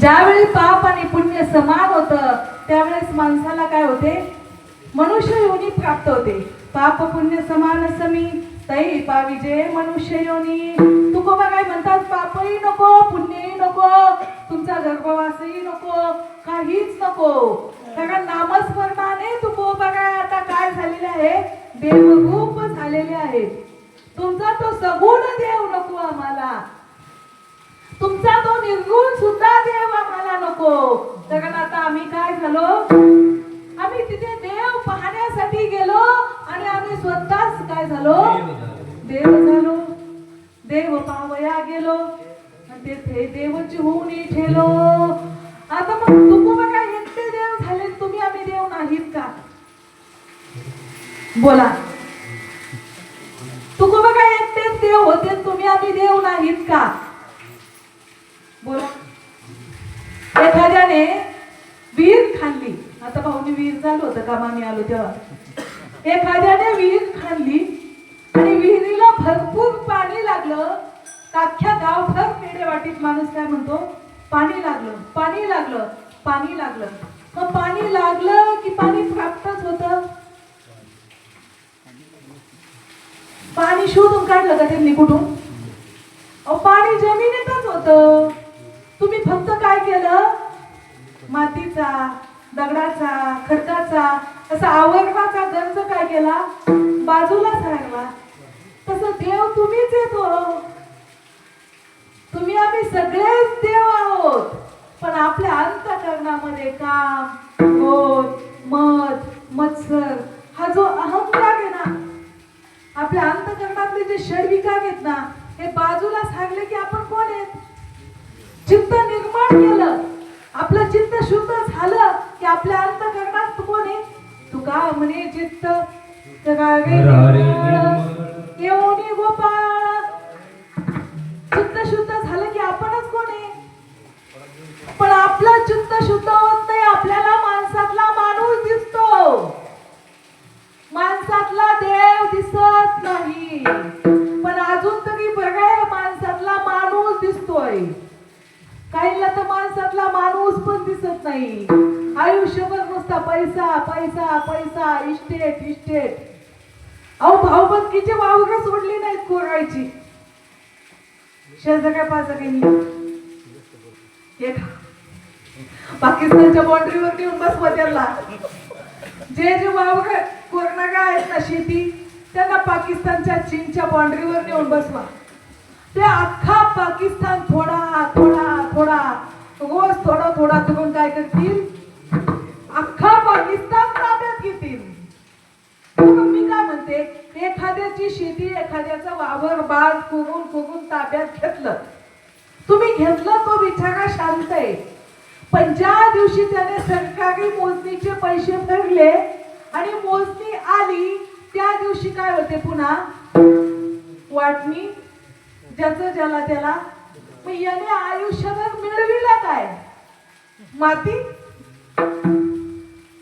ज्यावेळी पाप आणि पुण्य समान होत त्यावेळेस माणसाला काय होते? मनुष्य योनी प्राप्त होते. पाप पुण्य समान समी तई पाविजे मनुष्य योनी. तुकोबा काय म्हणतात? पापही नको पुण्यही नको तुमचा गर्भवासही नको काहीच नको. कारण नामस्मरणाने तुकोबा काय आता काय झालेले आहे? देवरूप झालेले आहेत तुमचा तो सगुण देव नको आम्हाला. तुमचा तो निर्गुण सुद्धा देव आम्हाला नको. कारण आता आम्ही काय झालो? आम्ही तिथे देव पाहण्यासाठी गेलो आणि आम्ही स्वतःच काय झालो? देव झालो. देव पावया गेलो. म्हणजे आणि तेथे देवची होऊन ठेलो. आता मग तुम्ही बघा एकटे देव झाले तुम्ही आम्ही देव नाहीत का? बोला. तुको बघा एकटेच देव होते तुम्ही आम्ही देव नाहीत का बोला एखाद्याने वीर खाल्ली आता भाऊनी वीर झालं होतं का? मामी आलो तेव्हा. एखाद्याने वीर खाल्ली आणि विहिरीला भरपूर पाणी लागलं. तर अख्ख्या गावभर पेढेवाटीत माणूस काय म्हणतो? पाणी लागलं पाणी लागलं पाणी लागलं. मग पाणी लागलं की पाणी प्राप्तच होतं. पाणी शोधून काढलं का त्यांनी कुठून? अहो पाणी जमिनीतच होतं. तुम्ही फक्त काय केलं? मातीचा दगडाचा खडकाचा असा आवरणाचा गंज काय केला? बाजूला सारवा तसं देव तुम्हीच येतो. तुम्ही आम्ही सगळेच देव आहोत. पण आपल्या अंतकरणामध्ये काम क्रोध मध मत्सर हा जो अहंकार आहे ना आपल्या अंतकरणातले जे षडविकार आहेत ना हे बाजूला सांगले की आपण कोण आहेत? चित्त निर्माण केलं. आपलं चित्त शुद्ध झालं की आपल्या अंतकरणात कोण? आहे तुका म्हणे चित्त. निर्मळ, येऊनी गोपाळ. चित्त शुद्ध झालं की आपणच कोण? आहे पण आपलं चित्त शुद्ध होत नाही आपल्याला माणसातला माणूस दिसतो. माणसातला देव दिसत नाही. पण अजून तरी बघा माणसातला माणूस दिसतोय. काहींना तर माणसातला माणूस पण दिसत नाही. आयुष्यभर नुसता पैसा पैसा पैसा इस्टेट इस्टेट अहो भाऊबंदकीचे वावर सोडली नाहीत कोरायची शेजाऱ्या पाजाऱ्यांनी हे खा. पाकिस्तानच्या बाउंड्रीवर नेऊन बस त्यांना जे जे वावर कोरणागा आहेत ना शेती त्यांना पाकिस्तानच्या चीनच्या बाउंड्रीवर नेऊन बसवा. ते अख्खा पाकिस्तान थोडा थोडा थोडा. रोज थोडा थोडा करून काय करतील? अख्खा पाकिस्तान ताब्यात घेतील. मी काय म्हणते? एखाद्याची शेती एखाद्याचा वावर बाग करून कुरून ताब्यात घेतलं. तुम्ही घेतलं तो बिचारा शांत आहे. पण ज्या दिवशी त्याने सरकारी मोजणीचे पैसे भरले आणि मोजणी आली त्या दिवशी काय होते पुन्हा? वाटणी ज्याचं ज्याला त्याला मग याने आयुष्यभर मिळविला काय माती?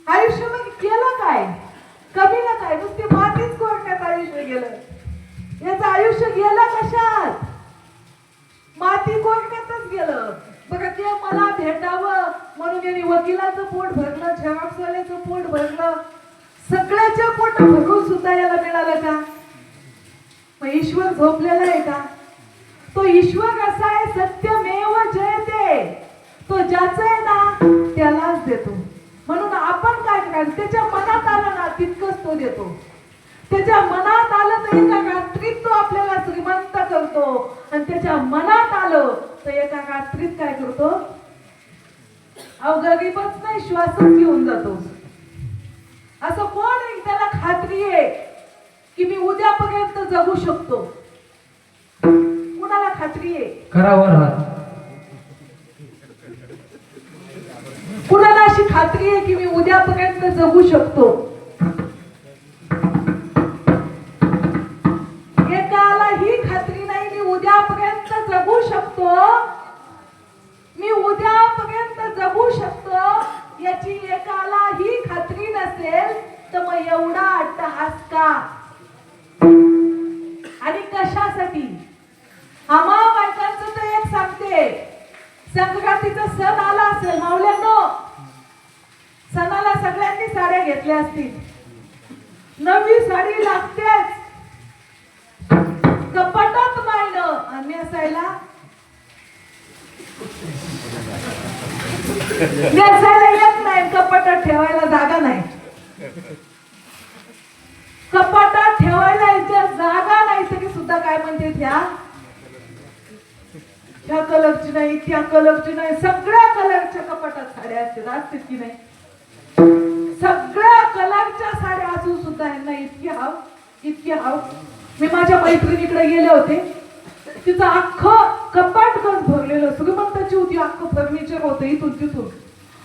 आयुष्यभर केलं काय कमी ना काय नुसती मातीच कोरण्यात आयुष्य गेलं. याचं आयुष्य गेलं कशात? माती कोरण्यातच गेलं. बघा ते मला भेटावं म्हणून यांनी वकिलाचं पोट भरलं झेरॉक्सवाल्याचं पोट भरलं. सगळ्याच्या पोट भरून सुद्धा याला मिळालं का? मग ईश्वर झोपलेला आहे का? तो ईश्वर असा आहे सत्यमेव जयते. तो ज्याचं आहे ना त्यालाच देतो. म्हणून आपण काय करायचं? त्याच्या मनात आलं ना तितकंच तो देतो. त्याच्या मनात आलं तर एका रात्रीत तो आपल्याला श्रीमंत करतो. आणि त्याच्या मनात आलं तर एका रात्रीत काय करतो? अहो गरीबच नाही श्वासच घेऊन जातो. असं कोण आहे? त्याला खात्री आहे की मी उद्यापर्यंत जगू शकतो. करावर हात कुणाला अशी खात्री आहे की मी उद्यापर्यंत जगू शकतो? एकाला ही खात्री नाही मी उद्यापर्यंत जगू शकतो? मी उद्यापर्यंत जगू शकतो? याची एकाला ही खात्री नसेल तर मग एवढा अट्टहास का? आणि कशासाठी? आम्हा बायकांचं संक्रांतीचा सण आला असेल मावल्यांनो सणाला सगळ्यांनी साड्या घेतल्या असतील. नवी साडी लागतेच. कपाटात मायन आणि असायला? नेसायला येत नाही कपाटात ठेवायला जा नाही कपाटात ठेवायला इथे जागा नाही तरी सुद्धा काय म्हणते त्या ह्या कलरची नाही त्या कलरची नाही सगळ्या कलरच्या कपाटात साड्या असतात असतात की नाही? सगळ्या कलरच्या साड्या असून सुद्धा यांना इतकी हाव इतकी हाव. मी माझ्या मैत्रिणीकडे गेले होते. तिचं अख्खं कपाट गज भरलेलं श्रीमंताची होती अख्खं फर्निचर होतं इथून तिथून.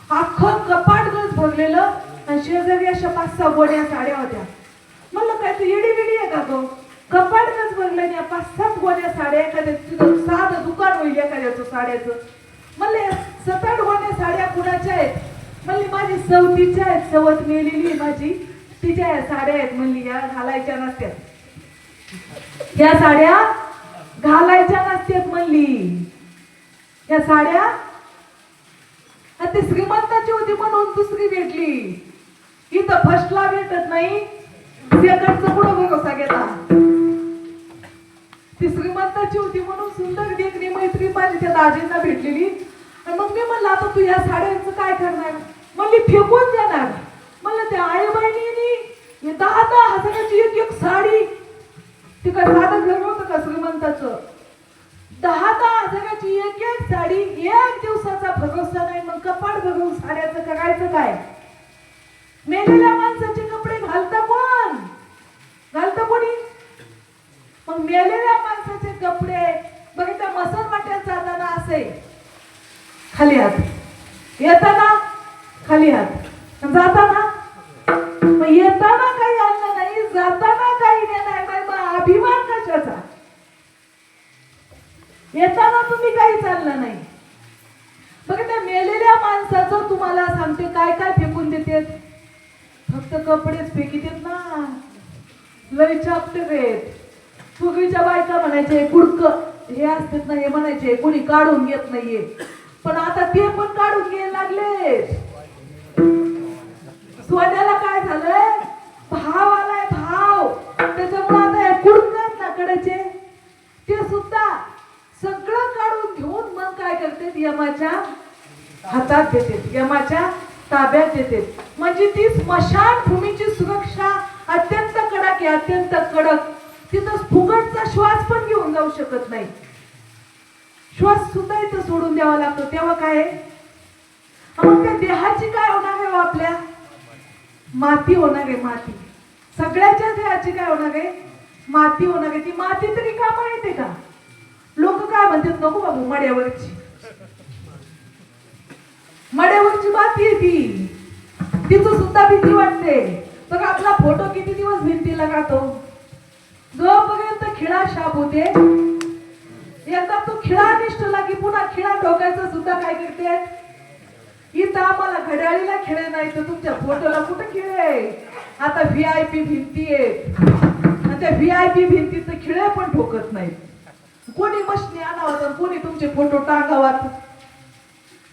अख्खं कपाट गज भरलेलं आणि शेजारी अशा पाच सहा गोड्या साड्या होत्या. म्हणलं काय तू येडी बिडी आहे का गो? कपाटच बघलं नाही. पाच सात गोण्या साड्या एखाद्या तिथं साधं दुकान होईल एखाद्याचं साड्याचं. म्हणलं सत सात आठ गोण्या साड्या कुणाच्या आहेत? म्हणली माझी सवतीच्या आहेत. सवत मेलेली माझी. तिच्या या साड्या आहेत. म्हणली या घालायच्या नसत्यात. या साड्या घालायच्या नसत्यात म्हणली. या साड्या आणि ती श्रीमंताची होती म्हणून दुसरी भेटली. इथं फर्स्टला भेटत नाही. सेकंडचं पुढं भरोसा गेला ती श्रीमंताची होती म्हणून सुंदर देखणी मैत्री माझी त्या दाजींना भेटलेली. आणि मग मी म्हणलं आता तू या साड्यांचं काय करणार? म्हणली फेकून देणार. म्हणलं त्या आई बहिणीनी दहा दहा हजाराची एक एक साडी. ती काय साधं घर होतं का श्रीमंताचं? दहा दहा हजाराची एक एक साडी एक दिवसाचा भरोसा नाही मग कपाट भरून साड्याचं करायचं काय? मेलेल्या माणसाचे कपडे घालता कोण? घालता कोणी? मग मेलेल्या माणसाचे कपडे बघ त्या मसल वाट्यात जाताना असे. खाली हात. येताना खाली हात. जाताना? मग येताना काही आणलं नाही जाताना काही नाही मग अभिमान कशाचा? येताना तुम्ही काही चाललं नाही. बघ त्या मेलेल्या माणसाचं तुम्हाला सांगते काय काय फेकून देते फक्त कपडेच फेकी देत ना. लय छापते देत पूर्वीच्या बायका म्हणायचे कुडक हे असतात ना हे म्हणायचे कोणी काढून घेत नाहीये. पण आता ते पण काढून घ्यायला लागले. सोन्याला काय झालंय? भाव आलाय भाव. त्याच्यामुळे आता हे कुडक आहेत ना कडेचे ते सुद्धा सगळं काढून घेऊन मग काय करते यमाच्या हातात देते यमाच्या ताब्यात येते म्हणजे ती स्मशान भूमीची सुरक्षा अत्यंत कडक आहे अत्यंत कडक. तिथं फुकटचा श्वास पण घेऊन जाऊ शकत नाही. श्वास सुद्धा इथं सोडून द्यावा लागतो. तेव्हा काय मग त्या देहाची काय होणार आहे हो आपल्या? माती होणार आहे माती. सगळ्याच्या देहाची काय होणार आहे? माती होणार आहे. ती माती तरी का माहिती का? लोक काय म्हणतात नको बाबू मड्यावरची. मड्यावरची माती आहे ती. तिचं सुद्धा भीती वाटते. तर आपला फोटो किती दिवस भिंतीला राहतो जोपर्यंत खिळा शाप होते एकदा तो खिळा निष्ठला की पुन्हा खिळा टोकायचं सुद्धा काय करते? इथं आम्हाला घड्याळीला खेळ नाही तर तुमच्या फोटोला कुठं खिळे? आता व्ही आय पी भिंती आहे. आणि त्या व्ही आय पी भिंतीत खिळे पण ठोकत नाहीत. कोणी मशनी आणावं तर कोणी तुमचे फोटो टांगावात?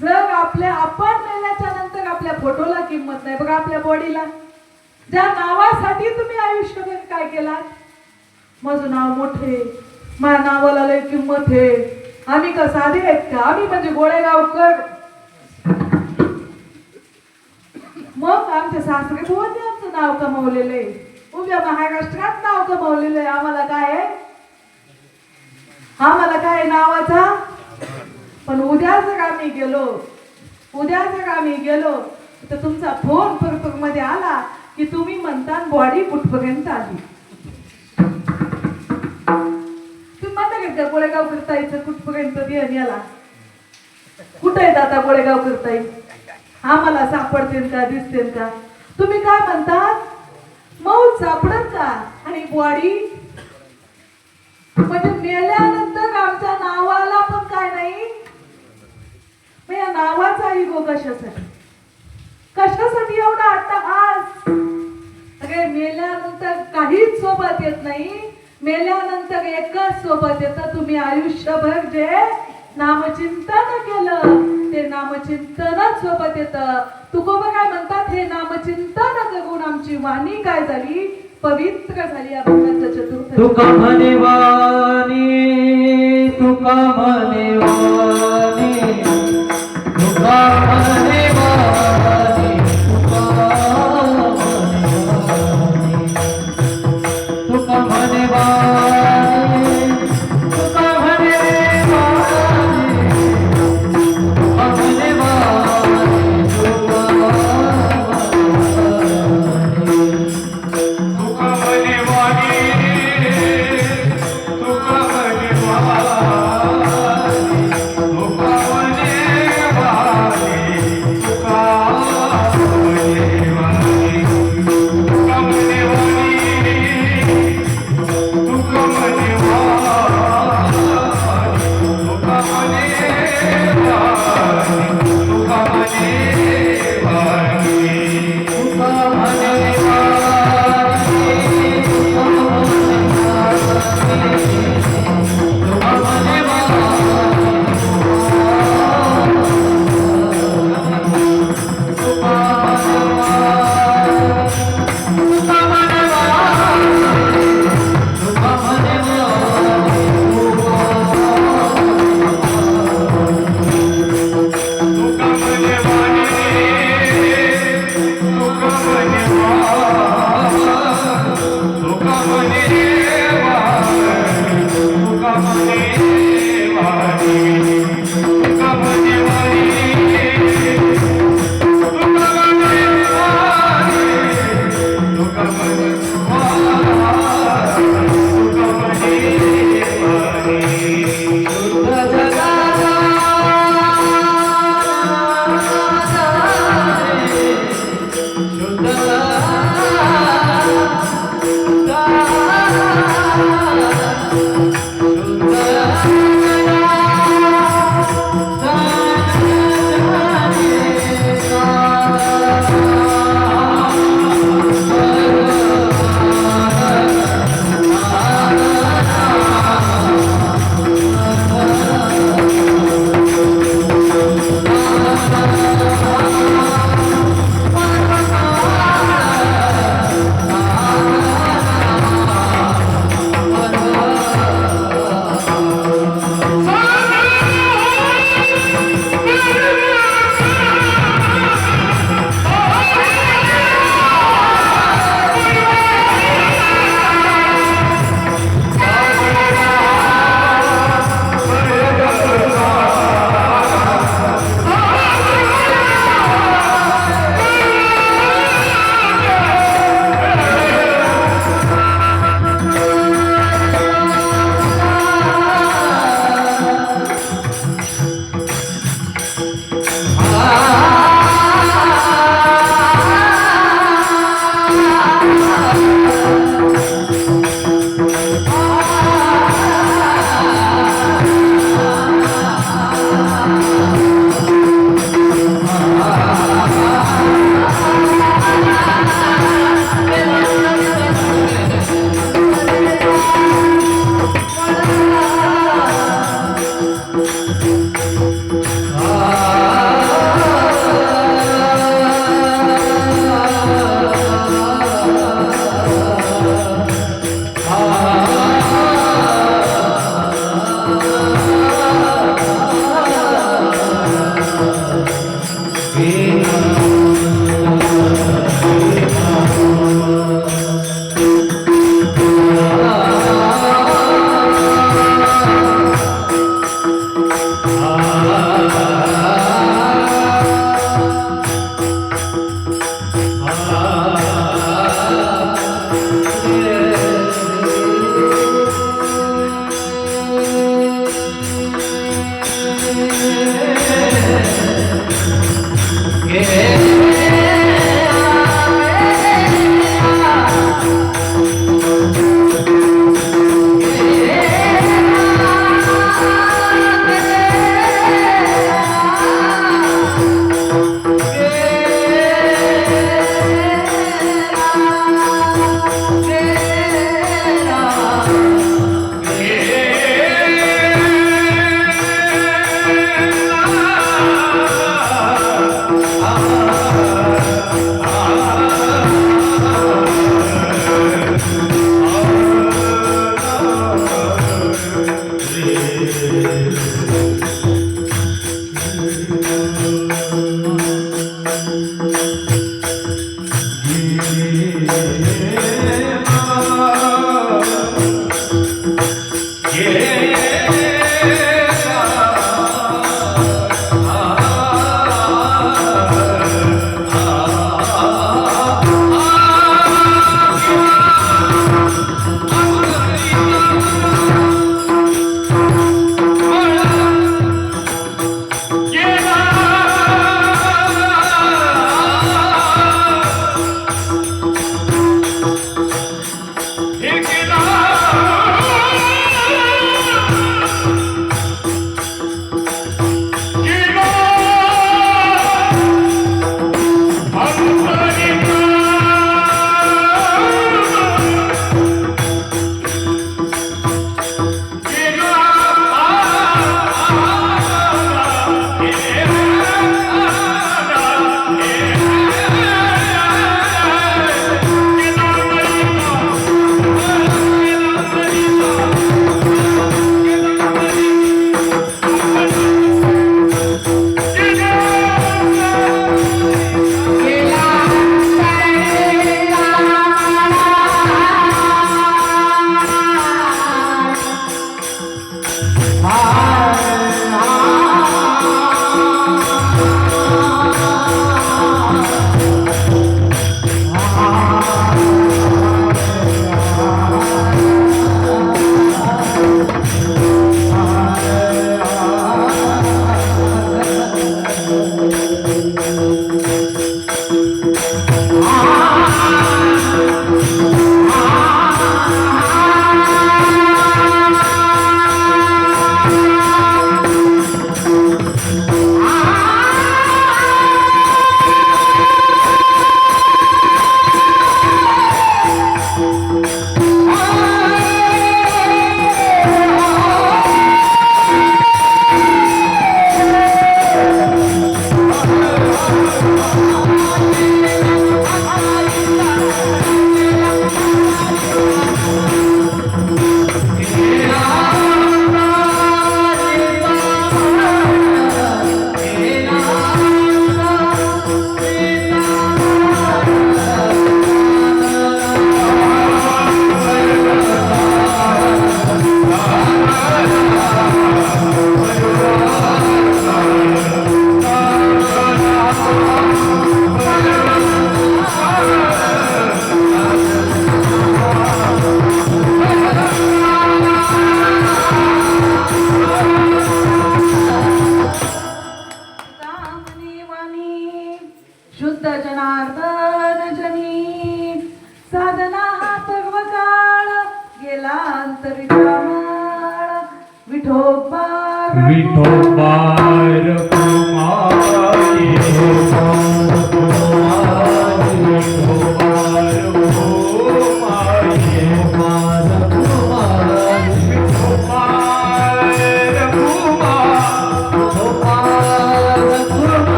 जर आपल्या आपण मेल्याच्या नंतर आपल्या फोटोला किंमत नाही. बघा आपल्या बॉडीला ज्या नावासाठी तुम्ही आयुष्यभर काय केलात? माझं नाव मोठे माझ्या नावाला लय किंमत आहे. आम्ही का साधे आहेत का? आम्ही म्हणजे गोळेगावकर. मग आमच्या सासरे बोलते आमचं नाव कमावलेलं आहे. उभ्या महाराष्ट्रात नाव कमावलेलं आहे. आम्हाला काय आहे? आम्हाला काय आहे नावाचा? पण उद्या जर आम्ही गेलो उद्या जर आम्ही गेलो तर तुमचा फोन परपरमध्ये आला की तुम्ही म्हणता बॉडी कुठपर्यंत आली? तुम्ही म्हणता का त्या गोळेगाव करतायचं कुठपर्यंत देण याला? कुठे आहेत आता गोळेगाव करताय आम्हाला सापडतील का दिसतील का? तुम्ही काय म्हणतात? मऊ सापडत का आणि बॉडी म्हणजे मेल्यानंतर आमच्या नावाला पण काय नाही? या नावाचा इगो कशासाठी? कशासाठी एवढा आता आज अरे मेल्यानंतर काहीच सोबत येत नाही. मेल्यानंतर एकच सोबत येतं तुम्ही आयुष्यभर जे नामचिंतन केलं ते नामचिंतनच सोबत येत. तुकोबा काय म्हणतात हे नामचिंतन करून आमची वाणी काय झाली? पवित्र झाली. या भगवंत चतुर्थ तुका म्हणे वाणी तुका म्हणे वाणी. तुका म्हणे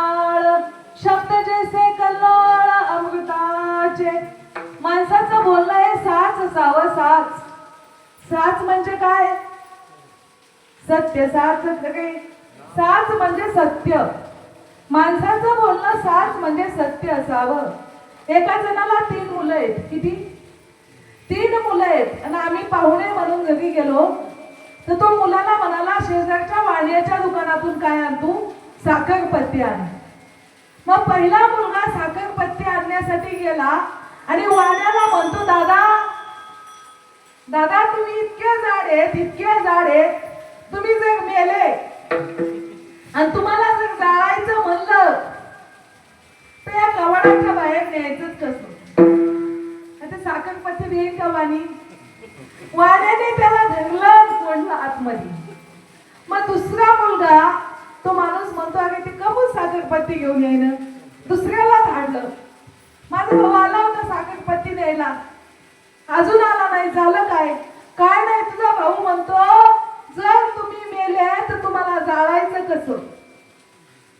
काळ शब्द जैसे कल्लोळ अमृताचे. माणसाचं बोलणं हे साच असावं साच. साच म्हणजे काय? सत्य साच म्हणजे काय? साच म्हणजे सत्य. माणसाचं बोलणं साच म्हणजे सत्य असावं. एका जणाला तीन मुलं आहेत. किती? तीन मुलं आहेत. आणि आम्ही पाहुणे म्हणून घरी गेलो. तर तो मुलाला म्हणाला शेजारच्या वाणियाच्या दुकानातून काय आण तू साखरपत्ती आण. मग पहिला मुलगा साखरपत्ती आणण्यासाठी गेला आणि वाण्याला म्हणतो दादा दादा तुम्ही इतके जाड आहेत इतके जाड आहेत. तुम्ही जर मेले आणि तुम्हाला जर जाळायचं म्हणलं तर या कवाडाच्या बाहेर न्यायचंच कसं? आता साखरपत्ती देईन का वाणी? वाण्याने त्याला धरलं आणि आतमध्ये. मग दुसरा मुलगा तो माणूस म्हणतो अरे ते कमून साखरपत्ती घेऊन येईन दुसऱ्याला धाडलं. माझा भाऊ आला होता साखरपत्ती द्यायला अजून आला नाही. झालं काय? काय नाही तुझा भाऊ म्हणतो जर तुम्ही मेले तर तुम्हाला जाळायचं कसं?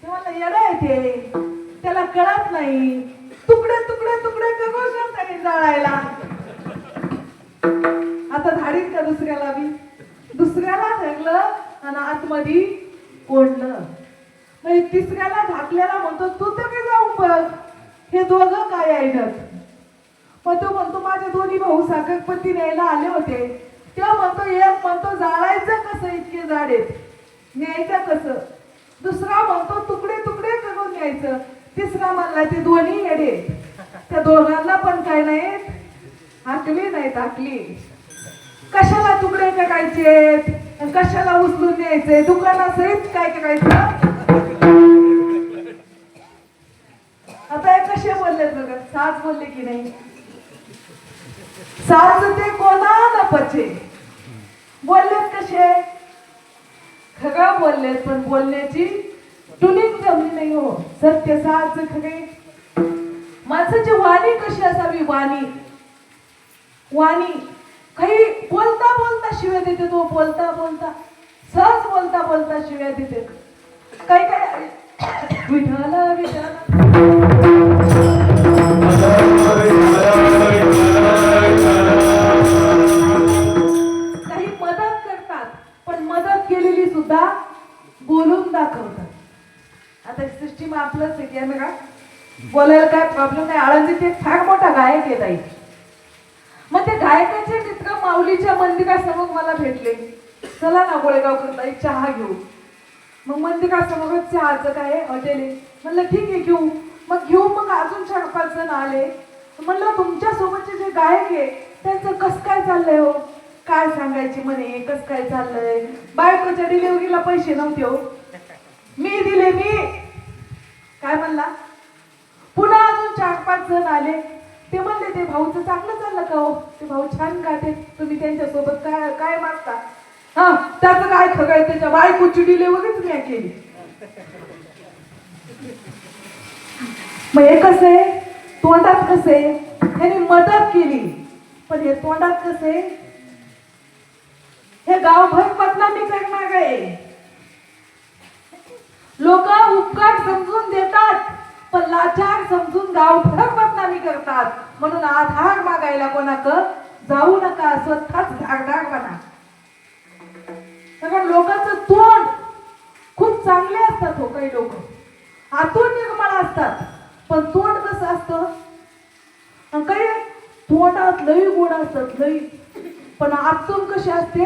ते मला येडं ते. त्याला कळत नाही. तुकडे तुकडे तुकडे करून तरी जाळायला? आता धाडीत का दुसऱ्याला बी? दुसऱ्याला धरलं आणि आतमध्ये कोंडलं म्हणजे तिसऱ्याला झाकल्याला म्हणतो तू तर काय जाऊन बघ हे दोघं काय आहे मग तो म्हणतो माझे दोन्ही भाऊ साखरपती न्यायला आले होते. तेव्हा म्हणतो एक म्हणतो जाळायचं कसं? इतके जाडेत न्यायचं कसं? दुसरा म्हणतो तुकडे तुकडे करून न्यायचं. तिसरा म्हणला ते दोन्ही येडे त्या दोघांना पण काय नाहीत आकली नाहीत आकली कशाला तुकडे करायचे कशाला उचलून न्यायचे दुकानासहित काय करायचं? आता हे कसे बोलले बघ? साच बोलले की नाही? साच ते कोणाला पचे? बोललेत कसे? खगा बोललेत पण बोलण्याची टुनिंग जमली नाही हो. सत्य साच खगे. माणसाची वाणी कशी असावी? वाणी. वाणी. काही बोलता बोलता शिव्या देते तो बोलता बोलता सहज बोलता बोलता शिव्या देते. काही काही विठाला विठाला सुद्धा बोलून दाखवतात. आता सिस्टीम आपलंच आहे की का? बोलायला काय प्रॉब्लेम नाही. आळंदीत एक फार मोठा गायक आहे ताई. मग ते गायकाचे मित्र माऊलीच्या मंदिरासमोर मला भेटले. चला ना गोळेगावकर ताई चहा घेऊ. मग मंदिरासमोर चहाचं काय आहे? हॉटेल म्हणलं ठीक आहे घेऊ. मग घेऊ मग अजून चार पाच जण आले. म्हणलं तुमच्यासोबतचे जे गायक आहे त्यांचं कसं काय चाललंय हो? काय सांगायची म्हणे? कस काय चाललंय? बायकोच्या डिलिव्हरीला पैसे नव्हते हो. मी दिले मी. काय म्हणला? पुन्हा अजून चार पाच जण आले. ते म्हणले ते भाऊचं चांगलं चाललं का हो? ते भाऊ छान गाते. तुम्ही त्यांच्यासोबत काय काय मागता? हा त्याचं काय खगाय त्याच्या बायकोची डिलिव्हरीच नाही केली. मग हे कसं आहे? तोंडात कसं आहे? त्यांनी मदत केली. पण हे तोंडात कसं आहे? हे गावभर बदनामी करणार आहे लोक उपकार समजून देतात पण लाचार समजून गावभर बदनामी करतात. म्हणून आधार मागायला कोणाक जाऊ नका स्वतःच धारदार बना. कारण लोकांचं तोंड खूप चांगले असतात हो काही लोक. आतून निर्मळ असतात पण तोंड कसं असतं? काही तोंडात लई गोड असतात लई. पण आतून कसे असते?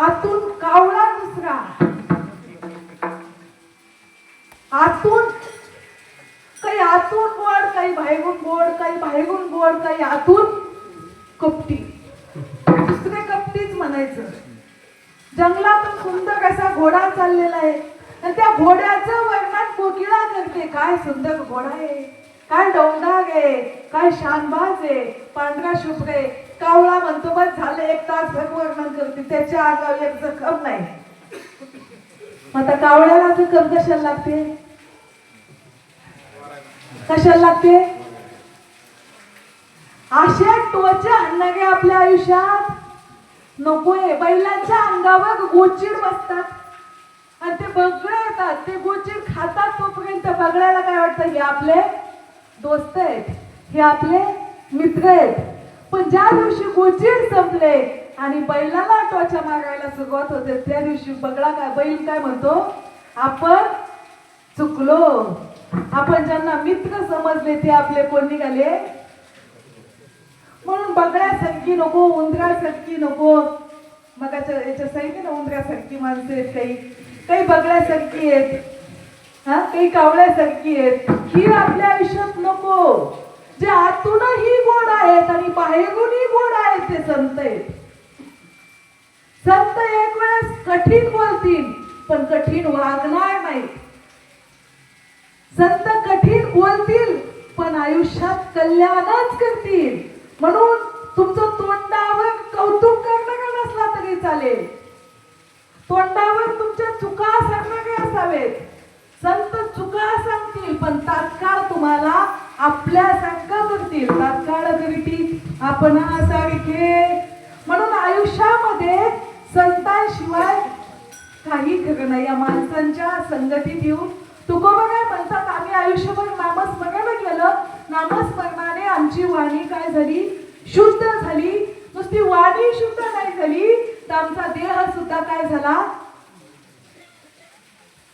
आतून कावळा दुसरा आतून काही आतून गोड काही बाहेरून गोड काही बाहेरून गोड काही आतून कपटी. दुसरे कपटीच म्हणायचं. जंगलातून सुंदर असा घोडा चाललेला आहे. आणि त्या घोड्याचं वर्णन कोकिळा करते. काय सुंदर घोडा आहे. काय डोंगार आहे. काय शानबाज आहे. पांढरा शुभ्र आहे. कावळा म्हणतो बस झालं एक तास वर्णन करते त्याच्या अंगावर एक जखम नाही. मग आता कावळ्याला जखम कशाला लागते? कशाला लागते? अशा टोच्या आणणारे आपल्या आयुष्यात. नकोय बैलांच्या अंगावर गोचीड बसतात. आणि ते बगळे येतात ते गोचीड खातात तोपर्यंत बगळ्याला काय वाटतं हे आपले दोस्त आहेत हे आपले मित्र आहेत. पण ज्या दिवशी गोचीड संपले आणि बैलाला टोचा मारायला सुरुवात होते त्या दिवशी बगळा काय बैल काय म्हणतो? आपण चुकलो. आपण ज्यांना मित्र समजले ते आपले कोण निघाले? म्हणून बगड्यासारखी नको उंदरासारखी नको. मग याच्या सांगितलं ना उंदरासारखी माणसं आहेत काही. काही बगड्यासारखी आहेत. हा काही कावळ्यासारखी आहेत. ही आपल्या आयुष्यात नको. जे आतूनही गोड आहेत आणि बाहेरूनही गोड आहेत ते संत आहेत. संत एक वेळेस कठीण बोलतील पण कठीण वागणार नाही संत कठीण बोलतील पण आयुष्यात कल्याणच करतील. म्हणून तुमचं तोंडावर कौतुक करणं का नसला तरी चालेल? तोंडावर तुमच्या चुका सांगणारे असावेत? संत चुका सांगतील पण तात्काळ तुम्हाला आपल्यासारखं करतील. तात्काळ करीती आपण सारखे म्हणून आयुष्यामध्ये संतांशिवाय काही खरं नाही. या माणसांच्या संगतीत येऊन तुकोबा काय म्हणतात आम्ही आयुष्यभर नामस्मरण केलं नामस्मरणाने आमची वाणी काय झाली? शुद्ध झाली. नुसती वाणी शुद्ध नाही झाली. तर आमचा देह सुद्धा काय झाला?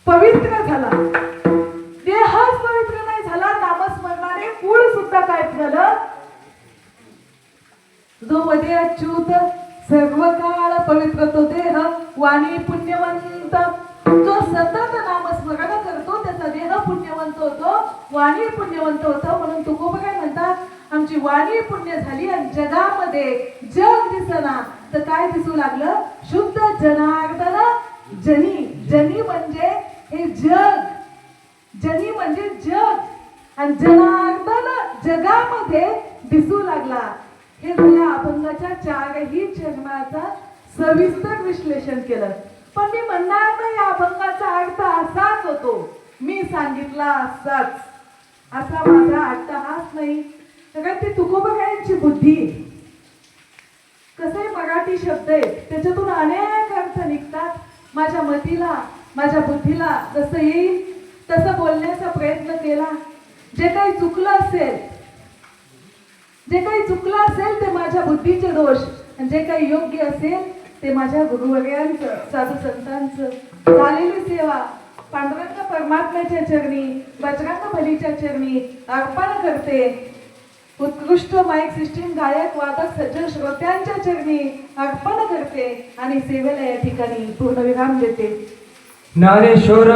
पवित्र झाला. देहच पवित्र नाही झाला नामस्मरणाने कुळ सुद्धा काय झालं? जो मध्ये अच्युत सर्व काळ पवित्र तो देह वाणी पुण्यवंत. जो सतत नामस्मरण करतो त्याचा देह पुण्यवंत होतो वाणी पुण्यवंत होतो. म्हणून तुकोबा काय म्हणतात आमची वाणी पुण्य झाली आणि जगामध्ये जग दिसना. तर काय दिसू लागलं? शुद्ध जनार्दन जनी. जनी म्हणजे हे जग जनी म्हणजे जग. आणि जनार्दन जगामध्ये दिसू लागला. हे झाल्या अभंगाच्या चारही जन्माचा सविस्तर विश्लेषण केलं. पण मी म्हणणार नाही या अभंगाचा अर्थ असाच होतो. मी सांगितला असाच. असा माझा अट्टहास नाही. सगळ्यात ती तुकोबरायांची बुद्धी. कसे कसं आहे मराठी शब्द आहे त्याच्यातून अनेक अर्थ निघतात. माझ्या मतीला माझ्या बुद्धीला जसं येईल तसं बोलण्याचा प्रयत्न केला. जे काही चुकलं असेल जे काही चुकलं असेल ते माझ्या बुद्धीचे दोष. आणि जे काही योग्य असेल ते माझ्या गुरुवर्यांचं साधू संतांचं. झालेली सेवा पांडुरंग परमात्म्याच्या चरणी बजरंग भलीच्या चरणी अर्पण करते. उत्कृष्ट माईक सिस्टीम गायक वादक सज्जन श्रोत्यांच्या चरणी अर्पण करते आणि सेवेला या ठिकाणी पूर्णविराम देते. নারীশ্বর